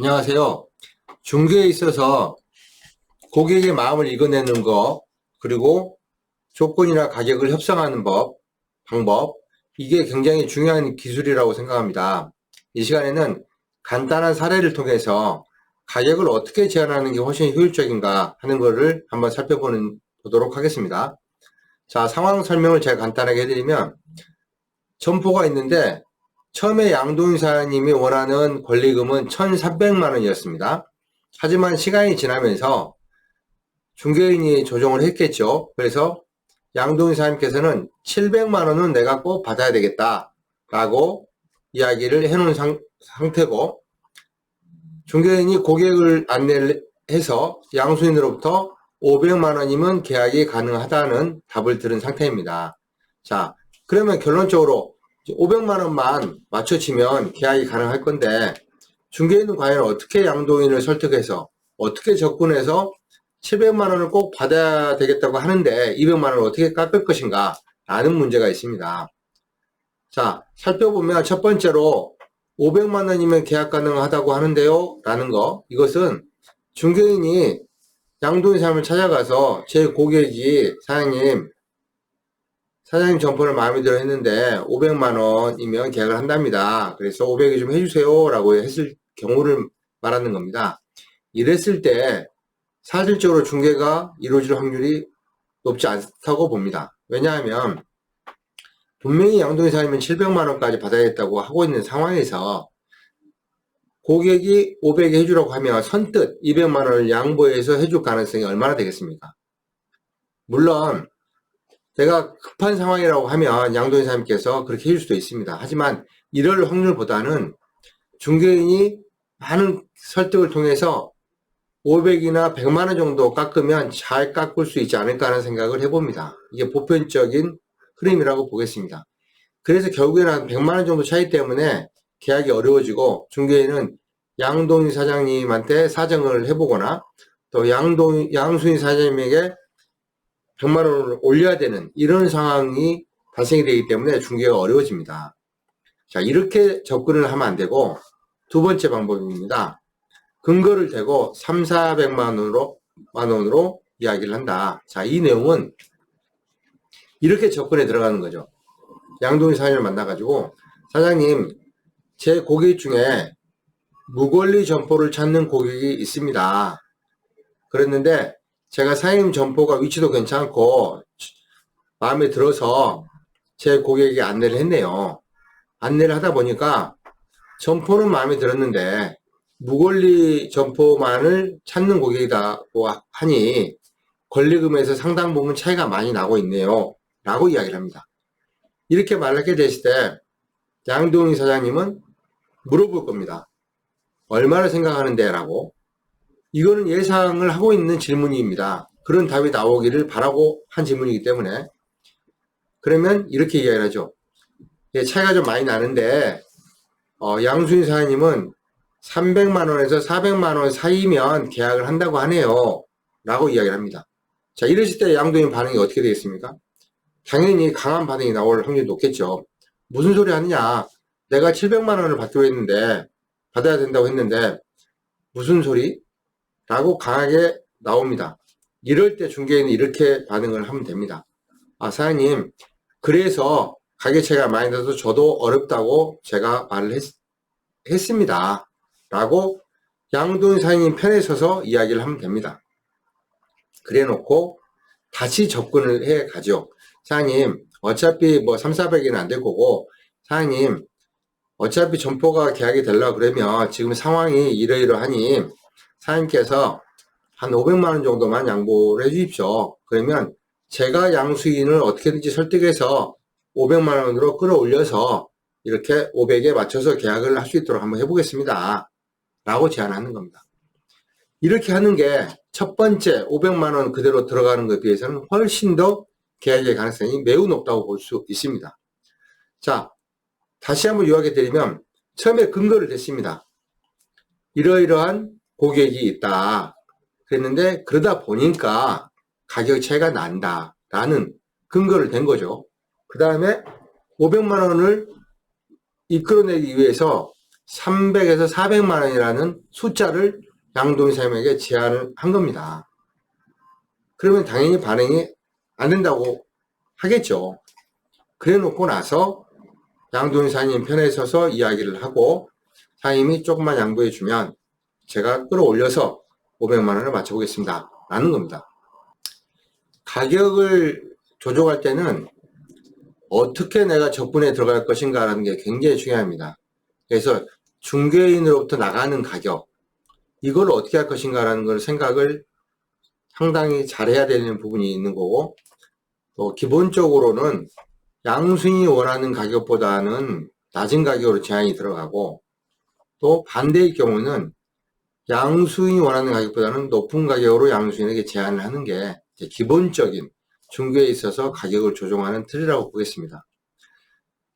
안녕하세요. 중개에 있어서 고객의 마음을 읽어내는 거, 그리고 조건이나 가격을 협상하는 법, 방법, 이게 굉장히 중요한 기술이라고 생각합니다. 이 시간에는 간단한 사례를 통해서 가격을 어떻게 제한하는 게 훨씬 효율적인가 하는 것을 한번 살펴보는, 보도록 하겠습니다. 자, 상황 설명을 제가 간단하게 해드리면, 점포가 있는데, 처음에 양도인 사장님이 원하는 권리금은 1,300만 원이었습니다. 하지만 시간이 지나면서 중개인이 조정을 했겠죠. 그래서 양도인 사장님께서는 700만 원은 내가 꼭 받아야 되겠다. 라고 이야기를 해놓은 상, 상태고, 중개인이 고객을 안내해서 양수인으로부터 500만 원이면 계약이 가능하다는 답을 들은 상태입니다. 자, 그러면 결론적으로 500만 원만 맞춰치면 계약이 가능할 건데 중개인은 과연 어떻게 양도인을 설득해서 어떻게 접근해서 700만 원을 꼭 받아야 되겠다고 하는데 200만 원을 어떻게 깎을 것인가 라는 문제가 있습니다. 자, 살펴보면 첫 번째로 500만 원이면 계약 가능하다고 하는데요 라는 거 이것은 중개인이 양도인 사람을 찾아가서 제 고객이 사장님 사장님 점포를 마음에 들어 했는데 500만 원이면 계약을 한답니다. 그래서 500에 좀 해주세요 라고 했을 경우를 말하는 겁니다. 이랬을 때 사실적으로 중개가 이루어질 확률이 높지 않다고 봅니다. 왜냐하면 분명히 양도인 사람이면 700만 원까지 받아야겠다고 하고 있는 상황에서 고객이 500에 해주라고 하면 선뜻 200만 원을 양보해서 해줄 가능성이 얼마나 되겠습니까? 물론 내가 급한 상황이라고 하면 양도인 사장님께서 그렇게 해줄 수도 있습니다. 하지만 이럴 확률보다는 중개인이 많은 설득을 통해서 500이나 100만 원 정도 깎으면 잘 깎을 수 있지 않을까 하는 생각을 해봅니다. 이게 보편적인 흐름이라고 보겠습니다. 그래서 결국에는 한 100만 원 정도 차이 때문에 계약이 어려워지고 중개인은 양도인 사장님한테 사정을 해보거나 또 양도 양수인 사장님에게 100만 원을 올려야 되는 이런 상황이 발생이 되기 때문에 중개가 어려워집니다. 자, 이렇게 접근을 하면 안 되고 두 번째 방법입니다. 근거를 대고 3, 400만 원으로 만 원으로 이야기를 한다. 자, 이 내용은 이렇게 접근에 들어가는 거죠. 양동희 사장님을 만나가지고 사장님, 제 고객 중에 무권리 점포를 찾는 고객이 있습니다. 그랬는데 제가 사장님 점포가 위치도 괜찮고 마음에 들어서 제 고객에게 안내를 했네요. 안내를 하다 보니까 점포는 마음에 들었는데 무권리 점포만을 찾는 고객이다고 하니 권리금에서 상당 부분 차이가 많이 나고 있네요. 라고 이야기를 합니다. 이렇게 말하게 됐을 때 양동희 사장님은 물어볼 겁니다. 얼마를 생각하는데? 라고. 이거는 예상을 하고 있는 질문입니다. 그런 답이 나오기를 바라고 한 질문이기 때문에 그러면 이렇게 이야기를 하죠. 예, 차이가 좀 많이 나는데 어, 양수인 사장님은 300만 원에서 400만 원 사이면 계약을 한다고 하네요. 라고 이야기를 합니다. 자, 이랬을 때 양도인 반응이 어떻게 되겠습니까? 당연히 강한 반응이 나올 확률이 높겠죠. 무슨 소리 하느냐? 내가 700만 원을 받기로 했는데, 받아야 된다고 했는데, 무슨 소리? 라고 강하게 나옵니다. 이럴 때 중개인은 이렇게 반응을 하면 됩니다. 아, 사장님, 그래서 차이가 많이 나서 저도 어렵다고 제가 말을 했, 했습니다. 라고 양돈 사장님 편에 서서 이야기를 하면 됩니다. 그래 놓고 다시 접근을 해 가죠. 사장님, 어차피 뭐 3, 400이는 안 될 거고, 사장님, 어차피 점포가 계약이 되려고 그러면 지금 상황이 이러이러하니 사장님께서 한 500만 원 정도만 양보를 해 주십시오. 그러면 제가 양수인을 어떻게든지 설득해서 500만 원으로 끌어올려서 이렇게 500에 맞춰서 계약을 할 수 있도록 한번 해보겠습니다. 라고 제안하는 겁니다. 이렇게 하는 게 첫 번째 500만 원 그대로 들어가는 것에 비해서는 훨씬 더 계약의 가능성이 매우 높다고 볼 수 있습니다. 자, 다시 한번 요약해 드리면 처음에 근거를 댔습니다. 이러이러한 고객이 있다. 그랬는데 그러다 보니까 가격 차이가 난다. 라는 근거를 댄 거죠. 그 다음에 500만 원을 이끌어내기 위해서 300에서 400만 원이라는 숫자를 양도인사님에게 제안을 한 겁니다. 그러면 당연히 반응이 안 된다고 하겠죠. 그래 놓고 나서 양도인사님 편에 서서 이야기를 하고 사장님이 조금만 양보해 주면 제가 끌어올려서 500만 원을 맞춰보겠습니다. 라는 겁니다. 가격을 조정할 때는 어떻게 내가 적분에 들어갈 것인가 라는 게 굉장히 중요합니다. 그래서 중개인으로부터 나가는 가격, 이걸 어떻게 할 것인가 라는 걸 생각을 상당히 잘해야 되는 부분이 있는 거고, 또 기본적으로는 양수인이 원하는 가격보다는 낮은 가격으로 제한이 들어가고, 또 반대의 경우는 양수인이 원하는 가격보다는 높은 가격으로 양수인에게 제한을 하는 게 기본적인 중개에 있어서 가격을 조정하는 틀이라고 보겠습니다.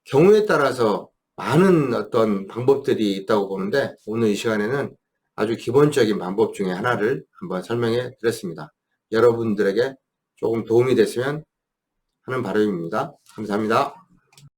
경우에 따라서 많은 어떤 방법들이 있다고 보는데 오늘 이 시간에는 아주 기본적인 방법 중에 하나를 한번 설명해 드렸습니다. 여러분들에게 조금 도움이 됐으면 하는 바람입니다. 감사합니다.